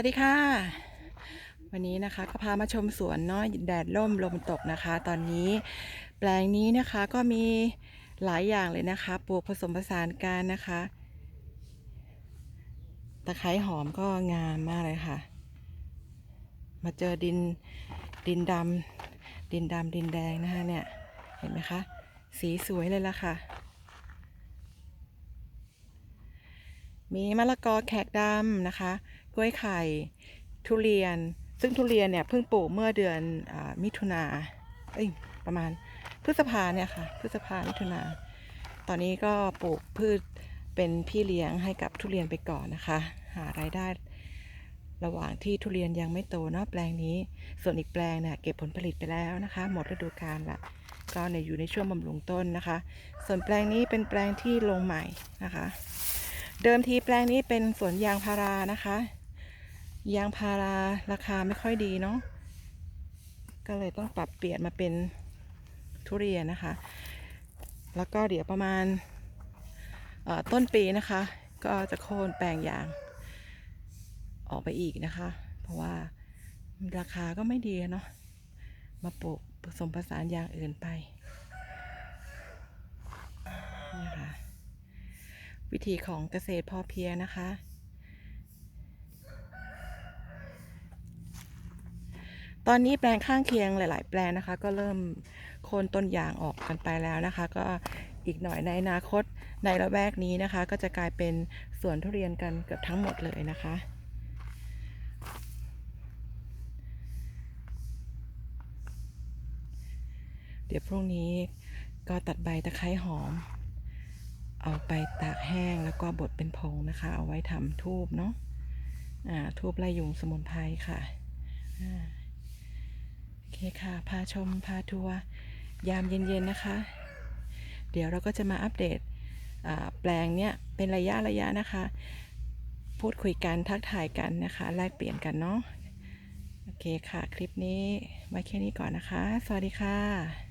สวัสดีค่ะ วันนี้นะคะก็พามาชมสวนเนาะแดดร่มลมตกนะคะ ตอนนี้แปลงนี้นะคะก็มีหลายอย่างเลยนะคะปลูกผสมผสานกันนะคะ ตะไคร้หอมก็งามมากเลยค่ะ มาเจอดินดินดำดินดำดินแดงนะคะเนี่ยเห็นไหมคะ สีสวยเลยละค่ะมีมะละกอแขกดำนะคะ กล้วยไข่ ทุเรียน ซึ่งทุเรียนเนี่ยเพิ่งปลูกเมื่อเดือนอมิถุนาเอ้ยประมาณพฤษภาเนี่ยค่ะพฤษภามิถุนาตอนนี้ก็ปลูกพืชเป็นพี่เลี้ยงให้กับทุเรียนไปก่อนนะคะ หารายได้ ระหว่างที่ทุเรียนยังไม่โตเนาะแปลงนี้ ส่วนอีกแปลงเนี่ยเก็บผลผลิตไปแล้วนะคะ หมดฤดูกาลละก็เนี่ยอยู่ในช่วงบำรุงต้นนะคะ ส่วนแปลงนี้เป็นแปลงที่ลงใหม่นะคะ เดิมทีแปลงนี้เป็นสวนยางพารานะคะ ยางพาราราคาไม่ค่อยดีเนาะก็เลยต้องปรับเปลี่ยนมาเป็นทุเรียนนะคะ แล้วก็เดี๋ยวประมาณต้นปีนะคะ ก็จะโค่นแปลงยาง ออกไปอีกนะคะ เพราะว่าราคาก็ไม่ดีเนาะมาปลูกผสมผสานอย่างอื่นไปนี่ค่ะวิธีของเกษตรพอเพียงนะคะ ตอนนี้แปลงข้างเคียงหลาย ๆ แปลงนะคะ ก็เริ่มโค่นต้นยางออกกันไปแล้วนะคะ ก็อีกหน่อยในอนาคตในละแวกนี้นะคะ ก็จะกลายเป็นสวนทุเรียนกันเกือบทั้งหมดเลยนะคะเดี๋ยวพรุ่งนี้ก็ตัดใบตะไคร้หอม เอาไปตากแห้งแล้วก็บดเป็นผงนะคะ เอาไว้ทำทูบเนาะอ่าทูบไล่ยุงสมุนไพรค่ะอ่ นี่คค่ะ พาชมพาทัวร์ยามเย็นๆนะคะ เดี๋ยวเราก็จะมาอัปเดตแปลงเนี้ยเป็นระยะระยะนะคะ พูดคุยกันทักทายกันนะคะ แลกเปลี่ยนกันเนาะโอเคค่ะ คลิปนี้ไว้แค่นี้ก่อนนะคะ สวัสดีค่ะ